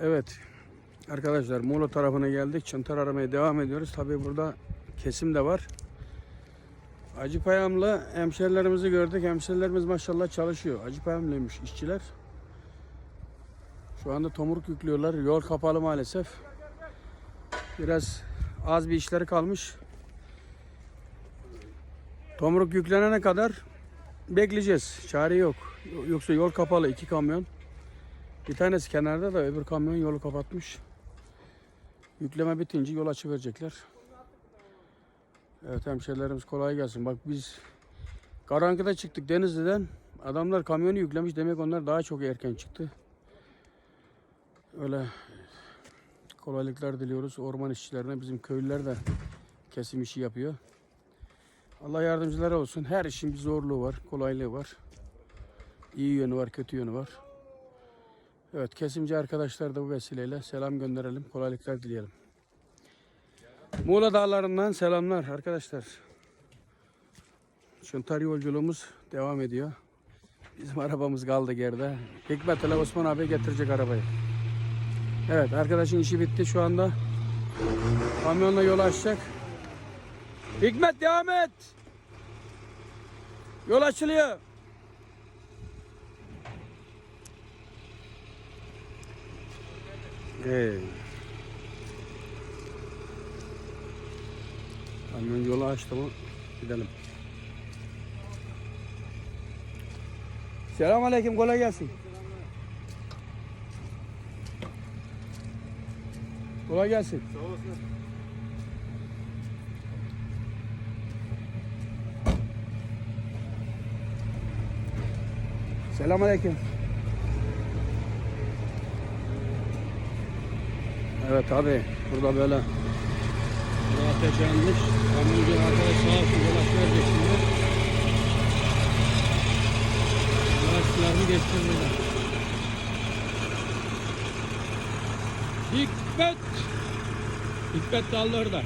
Evet arkadaşlar Muğla tarafına geldik. Çıntar aramaya devam ediyoruz. Tabii burada kesim de var. Acıpayam'la hemşerilerimizi gördük. Hemşerilerimiz maşallah çalışıyor. Acıpayam'lıymış işçiler. Şu anda tomruk yüklüyorlar. Yol kapalı maalesef. Biraz az bir işleri kalmış. Tomruk yüklenene kadar bekleyeceğiz. Çare yok. Yoksa yol kapalı. iki kamyon. Bir tanesi kenarda da öbür kamyon yolu kapatmış. Yükleme bitince yol açıverecekler. Evet hemşerilerimiz kolay gelsin. Bak biz Karankı'da çıktık Denizli'den. Adamlar kamyonu yüklemiş. Demek onlar daha çok erken çıktı. Öyle kolaylıklar diliyoruz orman işçilerine. Bizim köylüler de kesim işi yapıyor. Allah yardımcıları olsun. Her işin bir zorluğu var, kolaylığı var. İyi yönü var, kötü yönü var. Evet, kesimci arkadaşlar da bu vesileyle selam gönderelim, kolaylıklar dileyelim. Muğla dağlarından selamlar arkadaşlar. Şuntar yolculuğumuz devam ediyor. Bizim arabamız kaldı geride. Hikmet ile Osman abi getirecek arabayı. Evet, arkadaşın işi bitti şu anda. Kamyonla yol açacak. Hikmet devam et. Yol açılıyor. Ee. Kamyon yolu açtı mı? Gidelim. Selamun Aleyküm, kolay gelsin. Kolay gelsin. Sağ olasın. Selamun Aleyküm. Evet abi burada böyle ateş yanmış. Kamyoncu arkadaş sağ olsun yol verecek şimdi. Lastiklerini geçtirdiler. Hikmet! Hikmet dallı orada.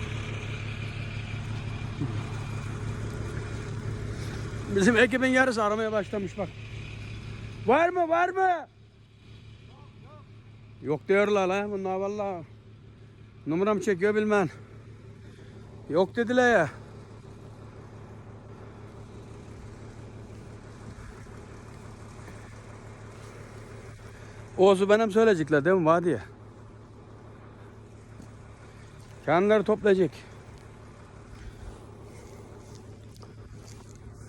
Bizim ekibin yarısı aramaya başlamış bak. Var mı var mı? Yok diyorlar lan bunlar valla. Numaram çekiyor bilmem. Yok dediler ya. Oğuz'u benim söyleyecekler değil mi vadiye? Kendileri toplayacak.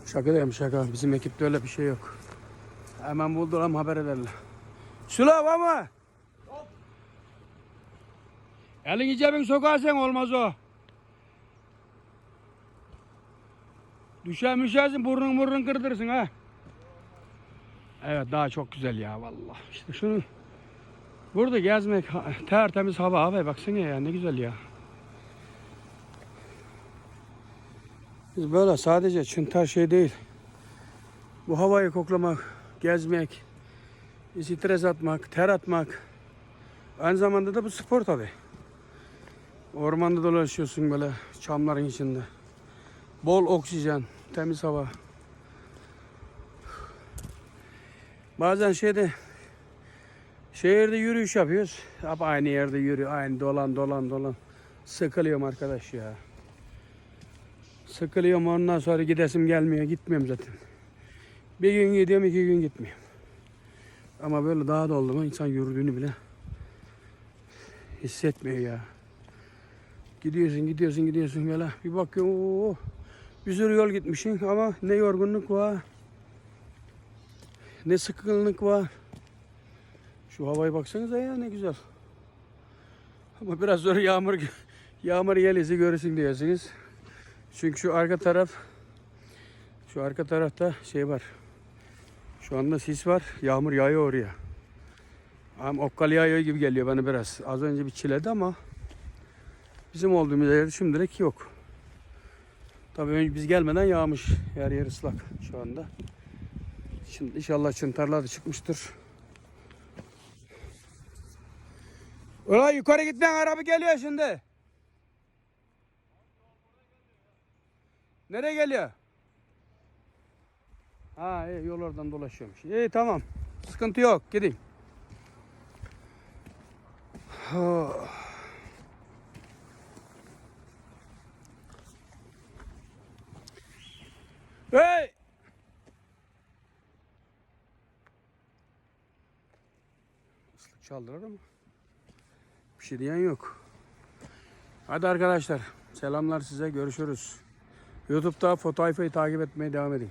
Şaka değil şaka. Bizim ekipte öyle bir şey yok. Hemen buldular haber ederler. Sulav ama. Elini cebin sokarsan olmaz o. Düşer müşersin burnun burnun kırdırırsın ha. Evet daha çok güzel ya vallahi. İşte şunu burada gezmek tertemiz hava abi baksana ya ne güzel ya. Biz böyle sadece çıntar şey değil. Bu havayı koklamak, gezmek, stres atmak, ter atmak. Aynı zamanda da bu spor tabi. Ormanda dolaşıyorsun böyle çamların içinde. Bol oksijen, temiz hava. Bazen şeyde şehirde yürüyüş yapıyoruz. Hep aynı yerde yürü, aynı dolan dolan dolan. Sıkılıyorum arkadaş ya. Sıkılıyorum ondan sonra gidesim gelmiyor. Gitmiyorum zaten. Bir gün gidiyorum iki gün gitmiyorum. Ama böyle daha doldu mu insan yürüdüğünü bile hissetmiyor ya. Gidiyorsun gidiyorsun gidiyorsun böyle bir bakıyorsun oo, bir sürü yol gitmişsin ama ne yorgunluk var ne sıkıntılık var. Şu havaya baksanıza ya ne güzel. Ama biraz sonra yağmur yağmur gelirse görürsün diyorsunuz. Çünkü şu arka taraf şu arka tarafta şey var. Şu anda sis var. Yağmur yağıyor oraya. Ama okkal yağıyor gibi geliyor bana biraz. Az önce bir çiledi ama bizim olduğumuz yerde şimdilik yok. Tabii önce biz gelmeden yağmış. Yer yer ıslak şu anda. Şimdi inşallah çıntarlar da çıkmıştır. Ulan yukarı gitmeyen araba geliyor şimdi. Nereye geliyor? Ha iyi yol oradan dolaşıyormuş. İyi tamam. Sıkıntı yok. Gidin. Oh. Hey! Islık çaldılar ama bir şey diyen yok. Hadi arkadaşlar selamlar size görüşürüz. YouTube'da Fotoayfa'yı takip etmeye devam edin.